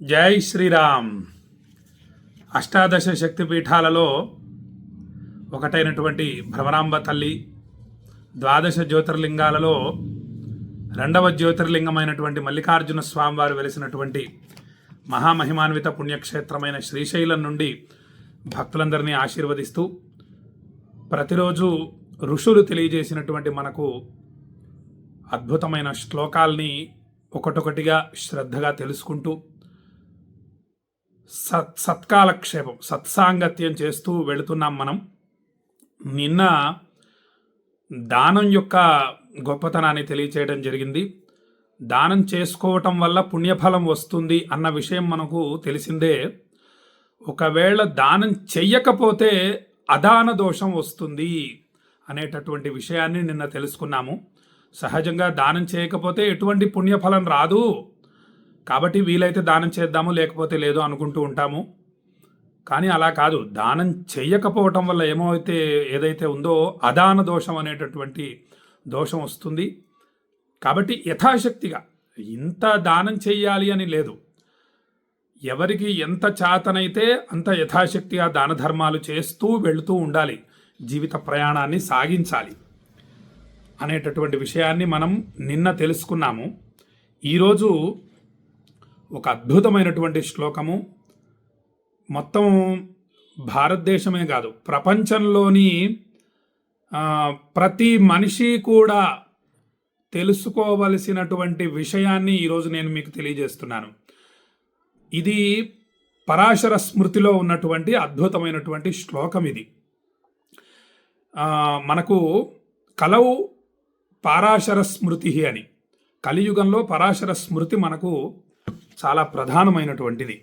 జై శ్రీరామ్. అష్టాదశ శక్తిపీఠాలలో ఒకటైనటువంటి భ్రమరాంబ తల్లి ద్వాదశ జ్యోతిర్లింగాలలో రెండవ జ్యోతిర్లింగమైనటువంటి మల్లికార్జున స్వామివారు వెలిసినటువంటి మహామహిమాన్విత పుణ్యక్షేత్రమైన శ్రీశైలం నుండి భక్తులందరినీ ఆశీర్వదిస్తూ ప్రతిరోజు ఋషులు తెలియజేసినటువంటి మనకు అద్భుతమైన శ్లోకాల్ని ఒకటొకటిగా శ్రద్ధగా తెలుసుకుంటూ సత్ సత్కాలక్షేపం సత్సాంగత్యం చేస్తూ వెళుతున్నాం మనం. నిన్న దానం యొక్క గొప్పతనాన్ని తెలియచేయడం జరిగింది. దానం చేసుకోవటం వల్ల పుణ్యఫలం వస్తుంది అన్న విషయం మనకు తెలిసిందే. ఒకవేళ దానం చెయ్యకపోతే అదాన దోషం వస్తుంది అనేటటువంటి విషయాన్ని నిన్న తెలుసుకున్నాము. సహజంగా దానం చేయకపోతే ఎటువంటి పుణ్యఫలం రాదు. కాబట్టి వీలైతే దానం చేద్దాము లేకపోతే లేదు అనుకుంటూ ఉంటాము. కానీ అలా కాదు. దానం చెయ్యకపోవటం వల్ల ఏమైతే ఏదైతే ఉందో అదాన దోషం అనేటటువంటి దోషం వస్తుంది. కాబట్టి యథాశక్తిగా ఇంత దానం చెయ్యాలి అని లేదు. ఎవరికి ఎంత చాతనైతే అంత యథాశక్తిగా దాన ధర్మాలు చేస్తూ వెళుతూ ఉండాలి. జీవిత ప్రయాణాన్ని సాగించాలి అనేటటువంటి విషయాన్ని మనం నిన్న తెలుసుకున్నాము. ఈరోజు ఒక అద్భుతమైనటువంటి శ్లోకము. మొత్తం భారతదేశమే కాదు ప్రపంచంలోని ప్రతి మనిషి కూడా తెలుసుకోవలసినటువంటి విషయాన్ని ఈరోజు నేను మీకు తెలియజేస్తున్నాను. ఇది పరాశర స్మృతిలో ఉన్నటువంటి అద్భుతమైనటువంటి శ్లోకం ఇది. మనకు కలవు పారాశర స్మృతి అని కలియుగంలో పరాశర స్మృతి మనకు చాలా ప్రధానమైనటువంటిది.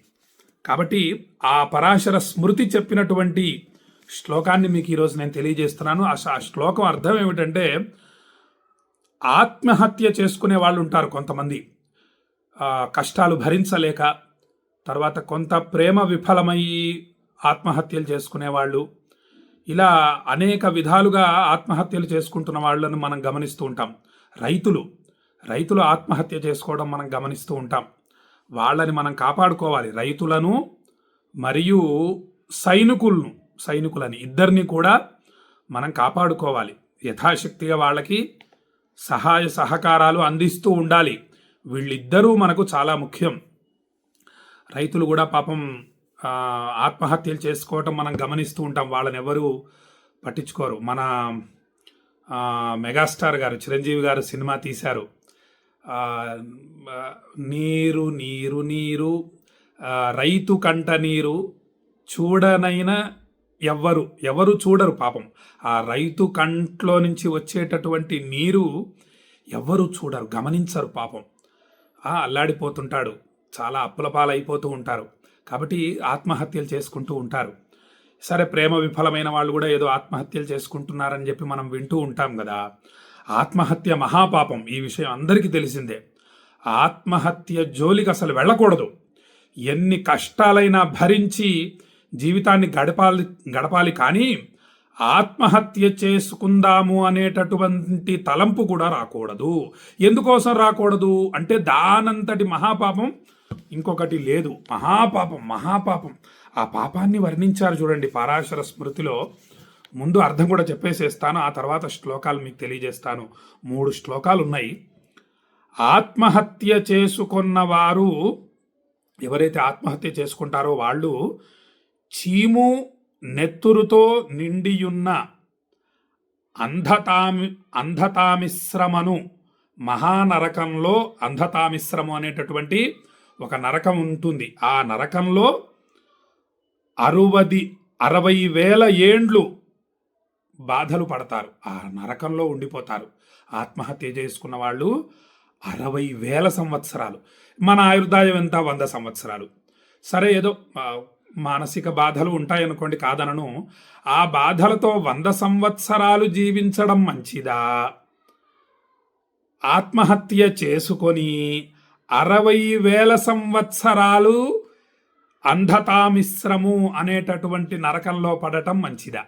కాబట్టి ఆ పరాశర స్మృతి చెప్పినటువంటి శ్లోకాన్ని మీకు ఈరోజు నేను తెలియజేస్తున్నాను. ఆ శ్లోకం అర్థం ఏమిటంటే ఆత్మహత్య చేసుకునే వాళ్ళు ఉంటారు కొంతమంది కష్టాలు భరించలేక తర్వాత కొంత ప్రేమ విఫలమై ఆత్మహత్యలు చేసుకునే వాళ్ళు. ఇలా అనేక విధాలుగా ఆత్మహత్యలు చేసుకుంటున్న వాళ్ళను మనం గమనిస్తూ ఉంటాం. రైతులు రైతులు ఆత్మహత్య చేసుకోవడం మనం గమనిస్తూ ఉంటాం. వాళ్ళని మనం కాపాడుకోవాలి. రైతులను మరియు సైనికులను సైనికులని ఇద్దరిని కూడా మనం కాపాడుకోవాలి. యథాశక్తిగా వాళ్ళకి సహాయ సహకారాలు అందిస్తూ ఉండాలి. వీళ్ళిద్దరూ మనకు చాలా ముఖ్యం. రైతులు కూడా పాపం ఆత్మహత్యలు చేసుకోవటం మనం గమనిస్తూ ఉంటాం. వాళ్ళని ఎవరు పట్టించుకోరు. మన మెగాస్టార్ గారు చిరంజీవి గారు సినిమా తీశారు. నీరు నీరు నీరు రైతు కంట నీరు చూడనైనా ఎవ్వరు ఎవరు చూడరు పాపం. ఆ రైతు కంట్లో నుంచి వచ్చేటటువంటి నీరు ఎవ్వరు చూడరు గమనించరు పాపం. అల్లాడిపోతుంటాడు చాలా అప్పుల పాలైపోతూ ఉంటారు. కాబట్టి ఆత్మహత్యలు చేసుకుంటూ ఉంటారు. సరే ప్రేమ విఫలమైన వాళ్ళు కూడా ఏదో ఆత్మహత్యలు చేసుకుంటున్నారని చెప్పి మనం వింటూ ఉంటాం కదా. ఆత్మహత్య మహాపాపం ఈ విషయం అందరికీ తెలిసిందే. ఆత్మహత్య జోలికి అసలు వెళ్ళకూడదు. ఎన్ని కష్టాలైనా భరించి జీవితాన్ని గడపాలి గడపాలి కానీ ఆత్మహత్య చేసుకుందాము అనేటటువంటి తలంపు కూడా రాకూడదు. ఎందుకోసం రాకూడదు? అంటే దానంతటి మహాపాపం ఇంకొకటి లేదు. మహాపాపం మహాపాపం. ఆ పాపాన్ని వర్ణించారు చూడండి పరాశర స్మృతిలో. ముందు అర్థం కూడా చెప్పేసేస్తాను ఆ తర్వాత శ్లోకాలు మీకు తెలియజేస్తాను. మూడు శ్లోకాలు ఉన్నాయి ఆత్మహత్య చేసుకున్న వారు ఎవరైతే ఆత్మహత్య చేసుకుంటారో వాళ్ళు చీము నెత్తురుతో నిండియున్న అంధతామి అంధతామిశ్రమను మహానరకంలో అంధతామిశ్రమం అనేటటువంటి ఒక నరకం ఉంటుంది. ఆ నరకంలో అరవది అరవై వేల ఏండ్లు బాధలు పడతారు. ఆ నరకంలో ఉండిపోతారు. ఆత్మహత్య చేసుకున్న వాళ్ళు అరవై వేల సంవత్సరాలు. మన ఆయుర్దాయం ఎంత? వంద సంవత్సరాలు. సరే ఏదో మానసిక బాధలు ఉంటాయనుకోండి కాదనను. ఆ బాధలతో వంద సంవత్సరాలు జీవించడం మంచిదా? ఆత్మహత్య చేసుకొని అరవై వేల సంవత్సరాలు అంధతామిశ్రము అనేటటువంటి నరకంలో పడటం మంచిదా?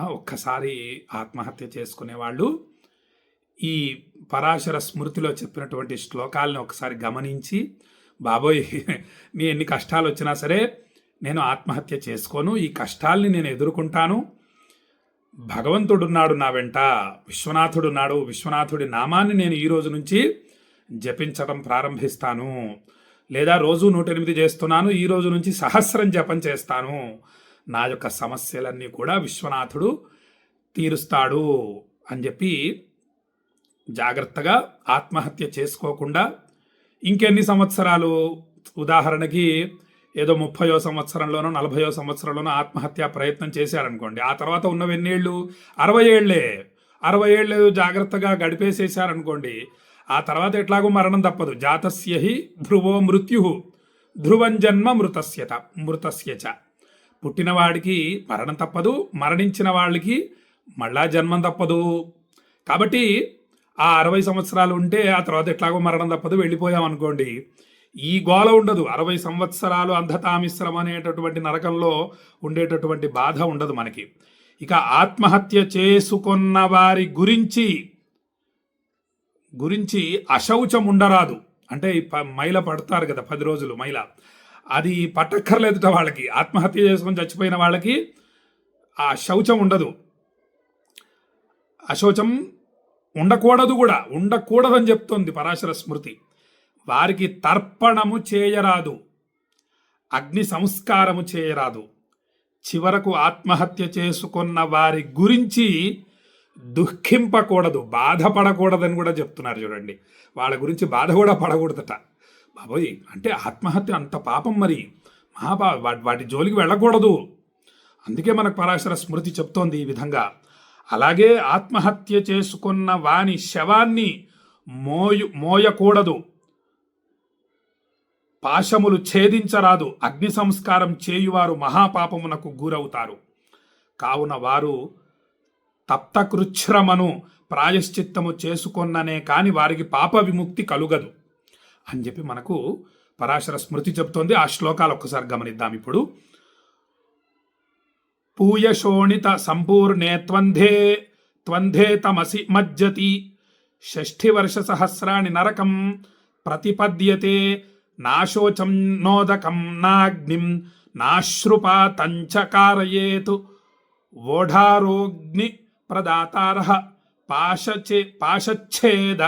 ఒక్కసారి ఆత్మహత్య చేసుకునే వాళ్ళు ఈ పరాశర స్మృతిలో చెప్పినటువంటి శ్లోకాలను ఒకసారి గమనించి బాబోయ్ మీ ఎన్ని కష్టాలు వచ్చినా సరే నేను ఆత్మహత్య చేసుకోను. ఈ కష్టాల్ని నేను ఎదుర్కొంటాను. భగవంతుడున్నాడు నా వెంట విశ్వనాథుడున్నాడు. విశ్వనాథుడి నామాన్ని నేను ఈ రోజు నుంచి జపించడం ప్రారంభిస్తాను. లేదా రోజు నూట ఎనిమిది చేస్తున్నాను. ఈ రోజు నుంచి సహస్రం జపం చేస్తాను. నా యొక్క సమస్యలన్నీ కూడా విశ్వనాథుడు తీరుస్తాడు అని చెప్పి జాగ్రత్తగా ఆత్మహత్య చేసుకోకుండా ఇంకెన్ని సంవత్సరాలు? ఉదాహరణకి ఏదో ముప్పయో సంవత్సరంలోనో నలభయో సంవత్సరంలోనో ఆత్మహత్య ప్రయత్నం చేశారనుకోండి. ఆ తర్వాత ఉన్నవి ఎన్నేళ్ళు అరవై ఏళ్ళే అరవై ఏళ్ళు జాగ్రత్తగా గడిపేసేసారనుకోండి ఆ తర్వాత ఎట్లాగో మరణం తప్పదు. జాతస్యహి ధ్రువో మృత్యు. ధ్రువం జన్మ మృతస్యత. మృతస్యచ. పుట్టినవాడికి మరణం తప్పదు మరణించిన వాళ్ళకి మళ్ళా జన్మం తప్పదు. కాబట్టి ఆ అరవై సంవత్సరాలు ఉంటే ఆ తర్వాత ఎట్లాగో మరణం తప్పదు వెళ్ళిపోయాం అనుకోండి. ఈ గోల ఉండదు. అరవై సంవత్సరాలు అంధతామిశ్రమం అనేటటువంటి నరకంలో ఉండేటటువంటి బాధ ఉండదు మనకి. ఇక ఆత్మహత్య చేసుకున్న వారి గురించి గురించి అశౌచం ఉండరాదు. అంటే ప- మైల పడతారు కదా పది రోజులు మైల. అది పట్టక్కర్లేదుట వాళ్ళకి. ఆత్మహత్య చేసుకొని చచ్చిపోయిన వాళ్ళకి ఆ శౌచం ఉండదు. అశౌచం ఉండకూడదు కూడా. ఉండకూడదని చెప్తోంది పరాశర స్మృతి. వారికి తర్పణము చేయరాదు. అగ్ని సంస్కారము చేయరాదు. చివరకు ఆత్మహత్య చేసుకున్న వారి గురించి దుఃఖింపకూడదు బాధపడకూడదని కూడా చెప్తున్నారు చూడండి. వాళ్ళ గురించి బాధ కూడా పడకూడదట. బాబోయ్ అంటే ఆత్మహత్య అంత పాపం మరి. మహాపా వా- వాటి జోలికి వెళ్ళకూడదు. అందుకే మనకు పరాశర స్మృతి చెప్తోంది ఈ విధంగా. అలాగే ఆత్మహత్య చేసుకున్న వాని శవాన్ని మోయు మోయకూడదు. పాశములు ఛేదించరాదు. అగ్ని సంస్కారం చేయువారు మహాపాపమునకు గురవుతారు. కావున వారు తప్తకృచ్ఛ్రమను ప్రాయశ్చిత్తము చేసుకొన్ననే కాని వారికి పాప విముక్తి కలుగదు. అని చెప్పి మనకు పరాశర స్మృతి చెప్తోంది. ఆ శ్లోకాలు ఒక్కసారి గమనిద్దాం ఇప్పుడు. పూయశోణిత సంపూర్ణే త్వంధే త్వంధే తమసి మజ్జతి షష్ఠివర్ష సహస్రాణి నరకం ప్రతిపద్యతే నాశోచం నోదకం నాగ్నిం నాశ్రుపాతంచ కారయేతు ఓఢారోగ్ని ప్రదాతార పాశచే పాశచ్ఛేద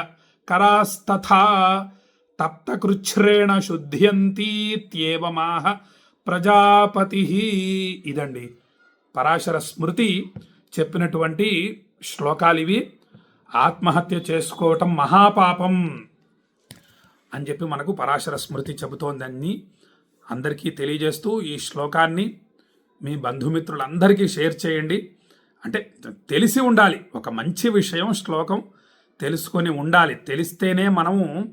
కరాస్తథా తప్తకృచ్ఛ్రేణ శుద్ధ్యంతీత్యేవమాహ ప్రజాపతి. ఇదండి పరాశర స్మృతి చెప్పినటువంటి శ్లోకాలు ఇవి. ఆత్మహత్య చేసుకోవటం మహాపాపం అని చెప్పి మనకు పరాశర స్మృతి చెబుతోందని అందరికీ తెలియజేస్తూ ఈ శ్లోకాన్ని మీ బంధుమిత్రులందరికీ షేర్ చేయండి. అంటే తెలిసి ఉండాలి. ఒక మంచి విషయం శ్లోకం తెలుసుకొని ఉండాలి. తెలిస్తేనే మనము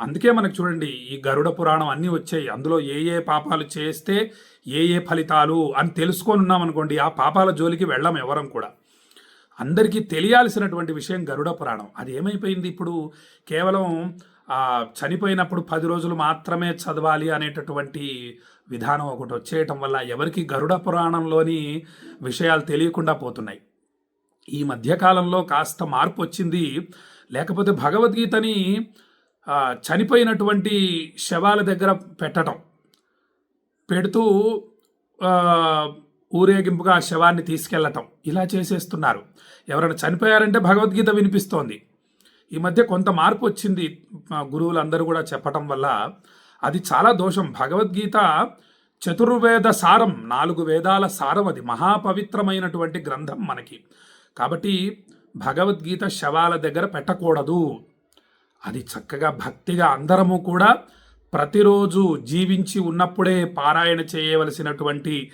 అందుకే మనకు చూడండి ఈ గరుడ పురాణం అన్నీ వచ్చాయి. అందులో ఏ ఏ పాపాలు చేస్తే ఏ ఏ ఫలితాలు అని తెలుసుకొని ఉన్నాం అనుకోండి ఆ పాపాల జోలికి వెళ్ళం ఎవరం కూడా. అందరికీ తెలియాల్సినటువంటి విషయం గరుడ పురాణం. అది ఏమైపోయింది ఇప్పుడు? కేవలం చనిపోయినప్పుడు పది రోజులు మాత్రమే చదవాలి అనేటటువంటి విధానం ఒకటి వచ్చేయటం వల్ల ఎవరికి గరుడ పురాణంలోని విషయాలు తెలియకుండా పోతున్నాయి. ఈ మధ్యకాలంలో కాస్త మార్పు వచ్చింది. లేకపోతే భగవద్గీతని చనిపోయినటువంటి శవాల దగ్గర పెట్టడం. పెడుతూ ఊరేగింపుగా ఆ శవాన్ని తీసుకెళ్ళటం ఇలా చేసేస్తున్నారు. ఎవరైనా చనిపోయారంటే భగవద్గీత వినిపిస్తోంది. ఈ మధ్య కొంత మార్పు వచ్చింది. గురువులందరూ కూడా చెప్పటం వల్ల అది చాలా దోషం. భగవద్గీత చతుర్వేద సారం నాలుగు వేదాల సారం అది మహాపవిత్రమైనటువంటి గ్రంథం మనకి. కాబట్టి భగవద్గీత శవాల దగ్గర పెట్టకూడదు. అది చక్కగా భక్తిగా అందరము కూడా ప్రతిరోజు జీవించి ఉన్నప్పుడే పారాయణ చేయవలసినటువంటి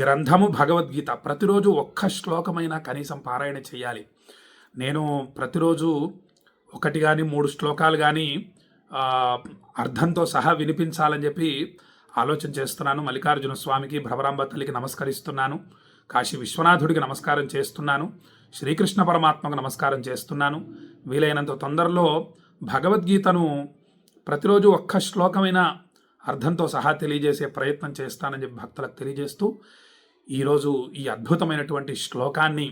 గ్రంథము భగవద్గీత. ప్రతిరోజు ఒక్క శ్లోకమైనా కనీసం పారాయణ చేయాలి. నేను ప్రతిరోజు ఒకటి కానీ మూడు శ్లోకాలు కానీ అర్థంతో సహా వినిపించాలని చెప్పి ఆలోచన చేస్తున్నాను. మల్లికార్జున స్వామికి భ్రమరాంబ తల్లికి నమస్కరిస్తున్నాను. కాశీ విశ్వనాథుడికి నమస్కారం చేస్తున్నాను. శ్రీకృష్ణ పరమాత్మకు నమస్కారం చేస్తున్నాను. వీలైనంత తొందరలో భగవద్గీతను ప్రతిరోజు ఒక్క శ్లోకమైన అర్థంతో సహా తెలియజేసే ప్రయత్నం చేస్తానని చెప్పి భక్తులకు తెలియజేస్తూ ఈరోజు ఈ అద్భుతమైనటువంటి శ్లోకాన్ని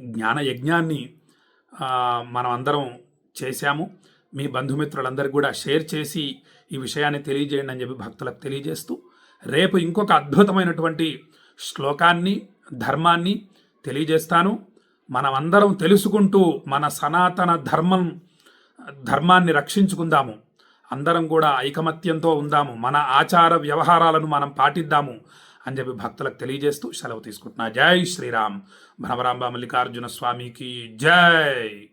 జ్ఞాన యజ్ఞాన్ని మనం అందరం చేశాము. మీ బంధుమిత్రులందరికీ కూడా షేర్ చేసి ఈ విషయాన్ని తెలియజేయండి అని చెప్పి భక్తులకు తెలియజేస్తూ రేపు ఇంకొక అద్భుతమైనటువంటి శ్లోకాన్ని ధర్మాన్ని తెలియజేస్తాను. మనమందరం తెలుసుకుంటూ మన సనాతన ధర్మం ధర్మాన్ని రక్షించుకుందాము. అందరం కూడా ఐకమత్యంతో ఉందాము. మన ఆచార వ్యవహారాలను మనం పాటిద్దాము అని చెప్పి భక్తులకు తెలియజేస్తూ సెలవు తీసుకుంటున్నా. జై శ్రీరామ్. భ్రమరాంబ మల్లికార్జున స్వామికి జై.